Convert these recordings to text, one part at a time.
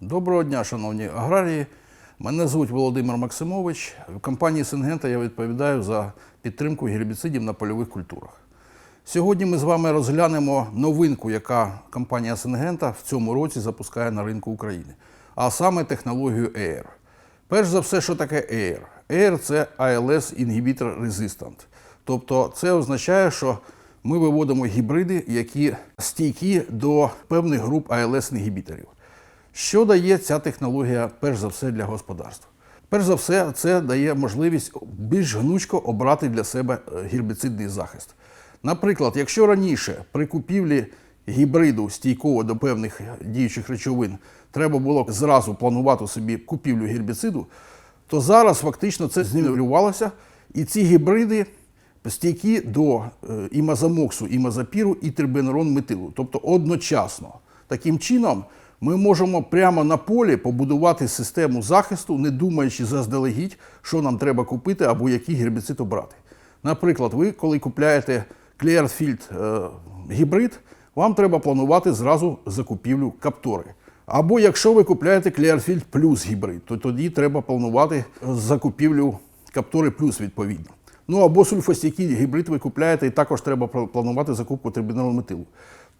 Доброго дня, шановні аграрії. Мене звуть Володимир Максимович. В компанії Сингента я відповідаю за підтримку гербіцидів на польових культурах. Сьогодні ми з вами розглянемо новинку, яка компанія Сингента в цьому році запускає на ринку України, а саме технологію AIR. Перш за все, що таке AIR? AIR – це ALS Inhibitor Resistant. Тобто це означає, що ми виводимо гібриди, які стійкі до певних груп ALS-інгібіторів. Що дає ця технологія, перш за все, для господарства? Перш за все, це дає можливість більш гнучко обрати для себе е, гербіцидний захист. Наприклад, якщо раніше при купівлі гібриду стійкого до певних діючих речовин треба було зразу планувати собі купівлю гербіциду, то зараз фактично це знівелювалося, і ці гібриди стійкі до е, імазамоксу, імазапіру і трибенерон метилу, тобто одночасно. Таким чином, ми можемо прямо на полі побудувати систему захисту, не думаючи заздалегідь, що нам треба купити або який гербіцид обрати. Наприклад, ви, коли купляєте е, гібрид, вам треба планувати зразу закупівлю каптори. Або якщо ви купляєте Clearfield Plus гібрид, то тоді треба планувати закупівлю каптори плюс відповідно. Ну або сульфостійкий гібрид ви купляєте, і також треба планувати закупку трибінолу метилу.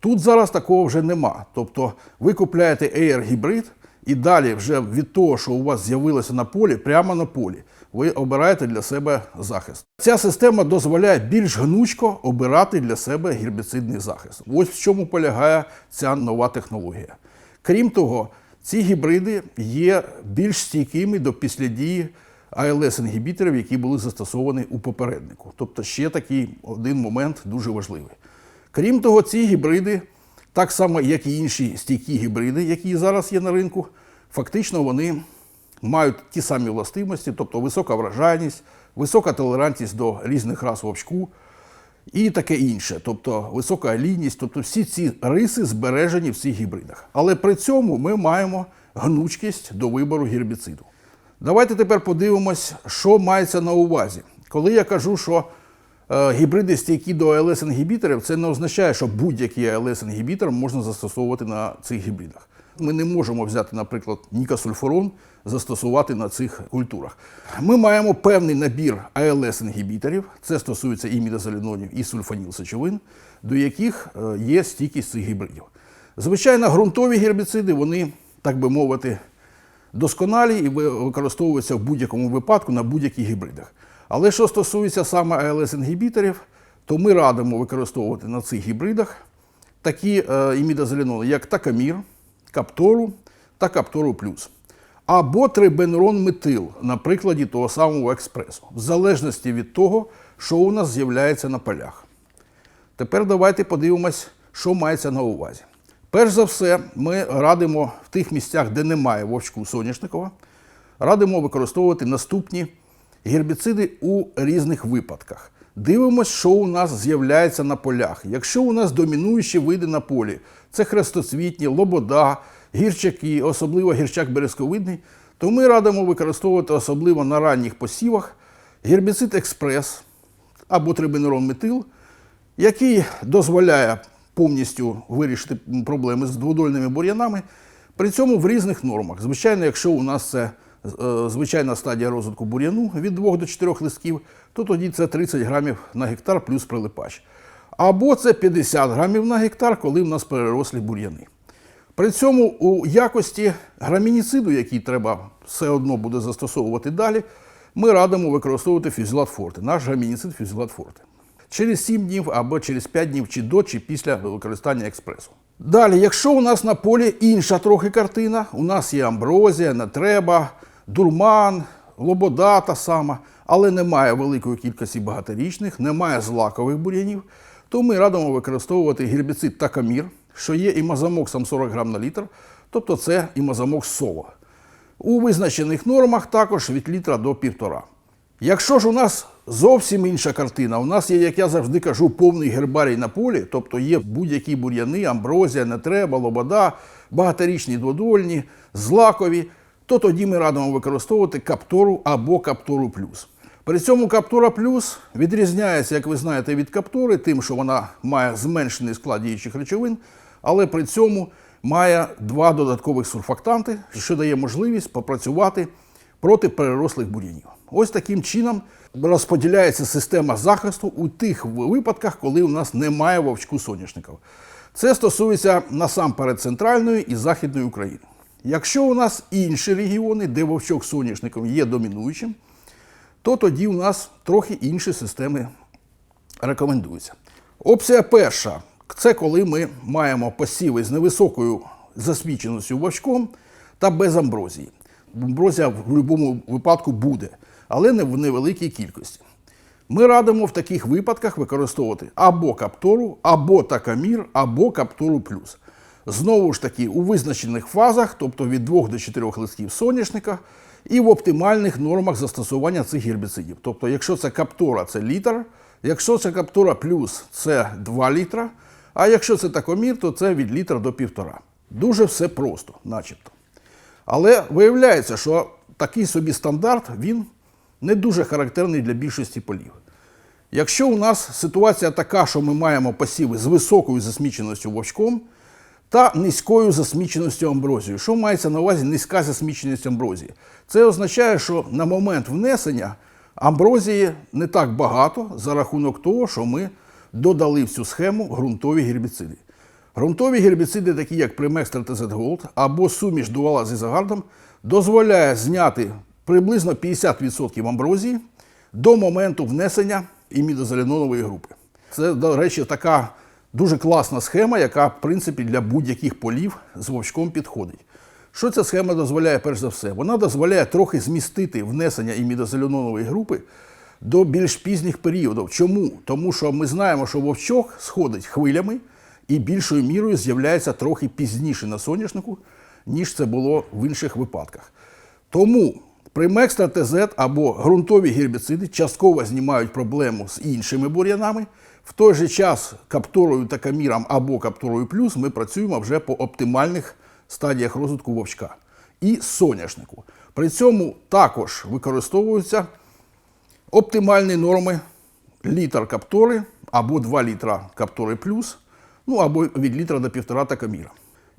Тут зараз такого вже нема. Тобто ви купляєте Air гібрид, і далі вже від того, що у вас з'явилося на полі, прямо на полі, ви обираєте для себе захист. Ця система дозволяє більш гнучко обирати для себе гербіцидний захист. Ось в чому полягає ця нова технологія. Крім того, ці гібриди є більш стійкими до післядії АЛС-інгібіторів, які були застосовані у попереднику. Тобто ще такий один момент дуже важливий. Крім того, ці гібриди, так само як і інші стійкі гібриди, які зараз є на ринку, фактично вони мають ті самі властивості, тобто висока вражайність, висока толерантність до різних рас вовчку і таке інше, тобто висока алійність, тобто всі ці риси збережені в цих гібридах. Але при цьому ми маємо гнучкість до вибору гербіциду. Давайте тепер подивимось, що мається на увазі. Коли я кажу, що гібриди стійкі до АЛС-інгібіторів, це не означає, що будь-який АЛС-інгібітор можна застосовувати на цих гібридах. Ми не можемо взяти, наприклад, нікасульфурон, застосувати на цих культурах. Ми маємо певний набір АЛС-інгібіторів, це стосується і мідозолінонів, і сульфанілсечовин, до яких е, є стійкість цих гібридів. Звичайно, ґрунтові гербіциди, вони, так би мовити, досконалі і використовуються в будь-якому випадку на будь-яких гібридах. Але що стосується саме АЛС-інгібіторів, то ми радимо використовувати на цих гібридах такі е, імідозолінони, як такамір, каптору та каптору плюс. Або трибенрон метил на прикладі того самого експресу, в залежності від того, що у нас з'являється на полях. Тепер давайте подивимось, що мається на увазі. Перш за все, ми радимо в тих місцях, де немає вовчку соняшникова, радимо використовувати наступні гербіциди у різних випадках. Дивимось, що у нас з'являється на полях. Якщо у нас домінуючі види на полі, це хрестоцвітні, лобода, гірчаки, особливо гірчак березковидний, то ми радимо використовувати особливо на ранніх посівах гербіцид експрес або трибенерон метил, який дозволяє повністю вирішити проблеми з дводольними бур'янами, при цьому в різних нормах. Звичайно, якщо у нас це звичайна стадія розвитку бур'яну від 2 до 4 листків, то тоді це 30 грамів на гектар плюс прилипач. Або це 50 грамів на гектар, коли в нас перерослі бур'яни. При цьому у якості грамініциду, який треба все одно буде застосовувати далі, ми радимо використовувати фюзелат форте, наш грамініцид фюзелат форте. Через 7 днів або через 5 днів чи до, чи після використання експресу. Далі, якщо у нас на полі інша трохи картина, у нас є амброзія, нетреба, дурман, лобода та сама, але немає великої кількості багаторічних, немає злакових бур'янів, то ми радимо використовувати гербіцид такамір, що є імазамоксом 40 грам на літр, тобто це імазамокс соло. У визначених нормах також від літра до півтора. Якщо ж у нас зовсім інша картина, у нас є, як я завжди кажу, повний гербарій на полі, тобто є будь-які бур'яни, амброзія, нетреба, лобода, багаторічні дводольні, злакові, то тоді ми радимо використовувати каптору або каптору плюс. При цьому каптура плюс відрізняється, як ви знаєте, від каптури, тим, що вона має зменшений склад діючих речовин, але при цьому має два додаткових сурфактанти, що дає можливість попрацювати проти перерослих бур'янів. Ось таким чином розподіляється система захисту у тих випадках, коли у нас немає вовчку соняшників. Це стосується насамперед центральної і західної України. Якщо у нас інші регіони, де вовчок соняшником є домінуючим, то тоді у нас трохи інші системи рекомендуються. Опція перша це коли ми маємо посіви з невисокою засміченістю вовчком та без амброзії. Амброзія в будь-якому випадку буде, але не в невеликій кількості. Ми радимо в таких випадках використовувати або каптору, або такамір, або каптору плюс. Знову ж таки, у визначених фазах, тобто від 2 до 4 листків соняшника, і в оптимальних нормах застосування цих гербіцидів. Тобто, якщо це каптора, це літр, якщо це каптора плюс, це 2 літра, а якщо це такомір, то це від літра до півтора. Дуже все просто, начебто. Але виявляється, що такий собі стандарт він не дуже характерний для більшості полів. Якщо у нас ситуація така, що ми маємо посіви з високою засміченістю вовчком та низькою засміченістю амброзією, що мається на увазі низька засміченість амброзії? Це означає, що на момент внесення амброзії не так багато за рахунок того, що ми додали в цю схему ґрунтові гербіциди. Грунтові гербіциди, такі як Primextra TZ Gold або суміш дуала з ізогардом, дозволяє зняти приблизно 50% амброзії до моменту внесення імідозеленонової групи. Це, до речі, така дуже класна схема, яка, в принципі, для будь-яких полів з вовчком підходить. Що ця схема дозволяє, перш за все? Вона дозволяє трохи змістити внесення імідозеленонової групи до більш пізніх періодів. Чому? Тому що ми знаємо, що вовчок сходить хвилями і більшою мірою з'являється трохи пізніше на соняшнику, ніж це було в інших випадках. Тому Примекстра ТЗ або ґрунтові гербіциди частково знімають проблему з іншими бур'янами. В той же час капторою та каміром або капторою плюс ми працюємо вже по оптимальних стадіях розвитку вовчка і соняшнику. При цьому також використовуються оптимальні норми літр каптори або 2 літра каптори плюс, ну або від літра до півтора такаміра.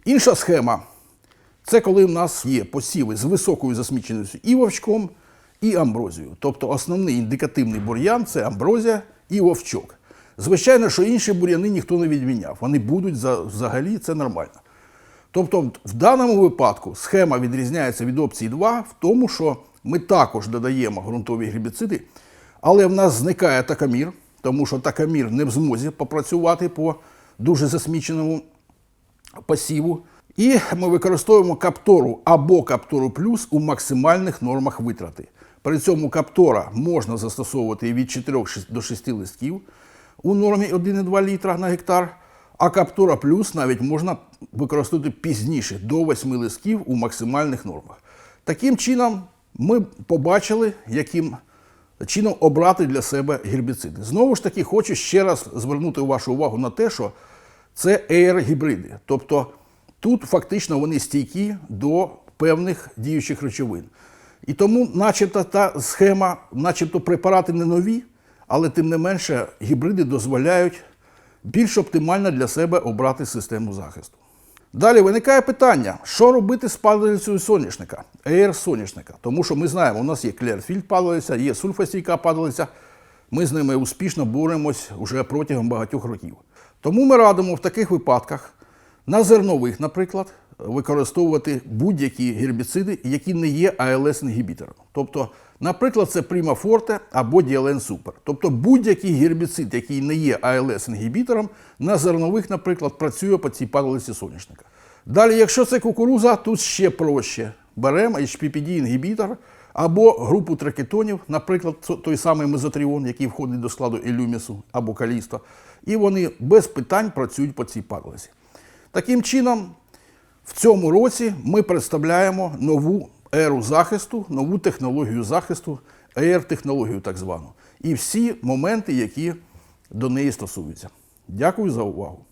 Інша схема це коли в нас є посіви з високою засміченістю і вовчком, і амброзією. Тобто основний індикативний бур'ян це амброзія і вовчок. Звичайно, що інші бур'яни ніхто не відміняв. Вони будуть взагалі, це нормально. Тобто, в даному випадку схема відрізняється від опції 2 в тому, що ми також додаємо ґрунтові гербіциди, але в нас зникає такамір, тому що такамір не в змозі попрацювати по дуже засміченому пасіву. І ми використовуємо каптору або каптору плюс у максимальних нормах витрати. При цьому каптора можна застосовувати від 4 до 6 листків у нормі 1,2 літра на гектар, а каптора плюс навіть можна використовувати пізніше до 8 листків у максимальних нормах. Таким чином, ми побачили, яким чином обрати для себе гербіциди. Знову ж таки, хочу ще раз звернути вашу увагу на те, що це ейр-гібриди. Тобто тут фактично вони стійкі до певних діючих речовин. І тому, начебто, та схема, начебто препарати не нові, але тим не менше гібриди дозволяють більш оптимально для себе обрати систему захисту. Далі виникає питання, що робити з падалицею соняшника, ЕР соняшника. Тому що ми знаємо, у нас є клерфільд падалиця, є сульфастійка падалиця. Ми з ними успішно боремось уже протягом багатьох років. Тому ми радимо в таких випадках на зернових, наприклад, використовувати будь-які гербіциди, які не є АЛС-інгібітором. Тобто, наприклад, це Forte або Dielen Super. Тобто будь-який гербіцид, який не є АЛС-інгібітором, на зернових, наприклад, працює по цій падалиці соняшника. Далі, якщо це кукуруза, тут ще проще. Беремо HPPD-інгібітор або групу тракетонів, наприклад, той самий мезотріон, який входить до складу елюмісу або калісто, і вони без питань працюють по цій падалиці. Таким чином, в цьому році ми представляємо нову еру захисту, нову технологію захисту, ЕР-технологію так звану, і всі моменти, які до неї стосуються. Дякую за увагу.